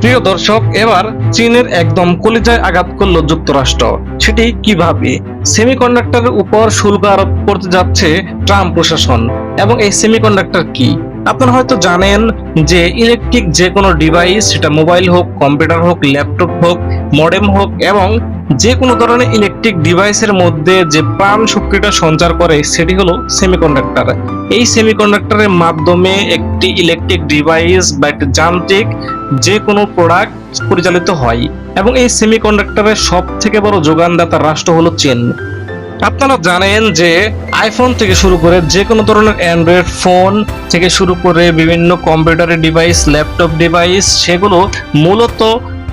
প্রিয় দর্শক, এবার চীনের একদম কলিজায় আঘাত করল যুক্তরাষ্ট্র। সেটি কীভাবে? সেমিকন্ডাক্টরের উপর শুল্ক আরোপ করতে যাচ্ছে ট্রাম্প প্রশাসন। এবং এই সেমিকন্ডাক্টর কি? আপনারা হয়তো জানেন যে ইলেকট্রিক যে কোনো ডিভাইস, সেটা মোবাইল হোক, কম্পিউটার হোক, ল্যাপটপ হোক, মডেম হোক, এবং যে কোনো ধরনের ইলেকট্রিক ডিভাইসের মধ্যে যে প্রাণ শক্তিটা সঞ্চার করে, সেটি হলো সেমিকন্ডাক্টর এই সেমিকন্ডাক্টরের মাধ্যমে একটি ইলেকট্রিক ডিভাইস বা একটি যান্ত্রিক যে কোনো প্রোডাক্ট পরিচালিত হয় এবং এই সেমিকন্ডাক্টরের সব থেকে বড় যোগানদাতা রাষ্ট্র হলো চীন। আপনারা জানেন যে আইফোন থেকে শুরু করে যে কোনো ধরনের অ্যান্ড্রয়েড ফোন থেকে শুরু করে বিভিন্ন কম্পিউটারের ডিভাইস ল্যাপটপ ডিভাইস সেগুলো মূলত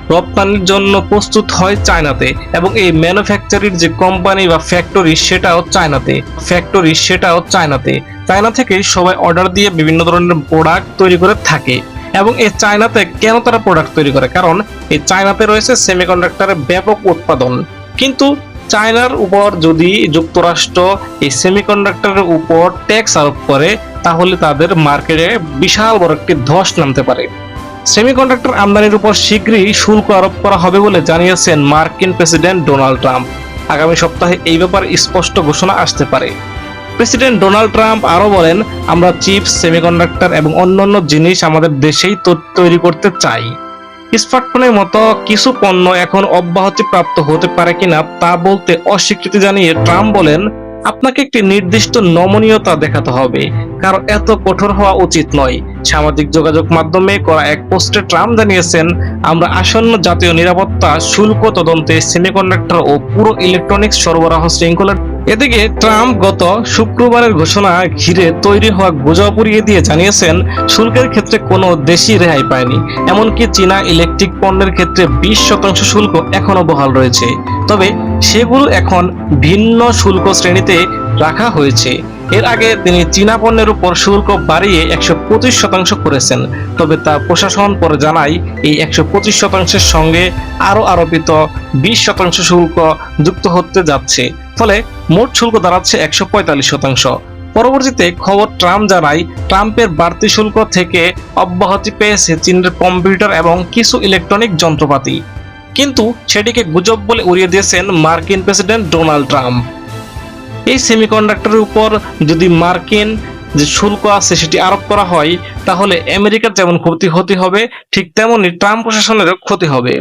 রপ্তানির জন্য প্রস্তুত হয় চায়নাতে এবং এই ম্যানুফ্যাকচারির যে কোম্পানি বা ফ্যাক্টরি সেটাও চায়নাতে। ফ্যাক্টরি সেটাও চায়নাতে। চায়না থেকেই সবাই অর্ডার দিয়ে বিভিন্ন ধরনের প্রোডাক্ট তৈরি করে থাকে এবং এই চায়নাতে কেন তারা প্রোডাক্ট তৈরি করে? কারণ এই চায়নাতে রয়েছে সেমিকন্ডাক্টরের ব্যাপক উৎপাদন। কিন্তু চায়নার উপর যদি যুক্তরাষ্ট্র এই সেমিকন্ডাক্টরের উপর ট্যাক্স আরোপ করে, তাহলে তাদের মার্কেটে বিশাল বড় একটি ধস নামতে পারে। সেমিকন্ডাক্টর আমদানির উপর শীঘ্রই শুল্ক আরোপ করা হবে বলে জানিয়েছেন মার্কিন প্রেসিডেন্ট ডোনাল্ড ট্রাম্প। আগামী সপ্তাহে এই ব্যাপারে স্পষ্ট ঘোষণা আসতে পারে। প্রেসিডেন্ট ডোনাল্ড ট্রাম্প আরও বলেন, আমরা চিপস, সেমিকন্ডাক্টর এবং অন্যান্য জিনিস আমাদের দেশেই তৈরি করতে চাই। স্মার্টফোনের মতো কিছু পণ্য এখন অব্যাহতি প্রাপ্ত হতে পারে কিনা তা বলতে অস্বীকৃতি জানিয়ে ট্রাম্প বলেন আপনাকে একটি নির্দিষ্ট নমনীয়তা দেখাতে হবে। কারণ এত কঠোর হওয়া উচিত নয়। সামাজিক যোগাযোগ মাধ্যমে করা এক পোস্টে ট্রাম্প জানিয়েছেন, আমরা আসন্ন জাতীয় নিরাপত্তা শুল্ক তদন্তে সেমিকন্ডাক্টর ও পুরো ইলেকট্রনিক্স সরবরাহ শৃঙ্খলার এদিকে ট্রাম্প গত শুক্রবারের ঘোষণা ঘিরে তৈরি হওয়া গুজব উড়িয়ে দিয়ে জানিয়েছেন, শুল্কের ক্ষেত্রে কোনো দেশই রেহাই পায়নি। এমনকি চীনা ইলেকট্রিক পণ্যের ক্ষেত্রে বিশ শতাংশ শুল্ক এখনও বহাল রয়েছে। তবে সেগুলো এখন ভিন্ন শুল্ক শ্রেণীতে রাখা হয়েছে। এর আগে তিনি চীনা পণ্যের উপর শুল্ক বাড়িয়ে একশো পঁচিশ শতাংশ করেছেন। তবে তা প্রশাসন পরে জানায়, এই একশো পঁচিশ শতাংশের সঙ্গে আরও আরোপিত বিশ শতাংশ শুল্ক যুক্ত হতে যাচ্ছে। ফলে মোট শুল্ক দাঁড়াচ্ছে একশো পঁয়তাল্লিশ শতাংশ। পরবর্তীতে খবর ট্রাম্প জানায়, ট্রাম্পের বাড়তি শুল্ক থেকে অব্যাহতি পেয়েছে চীনের কম্পিউটার এবং কিছু ইলেকট্রনিক যন্ত্রপাতি। কিন্তু সেটিকে গুজব বলে উড়িয়ে দিয়েছেন মার্কিন প্রেসিডেন্ট ডোনাল্ড ট্রাম্প। এই সেমিকন্ডাক্টরের উপর যদি মার্কিন যে শুল্ক আছে সেটি আরোপ করা হয়, তাহলে আমেরিকার যেমন ক্ষতি হতে হবে, ঠিক তেমনি ট্রাম্প প্রশাসনেরও ক্ষতি হবে।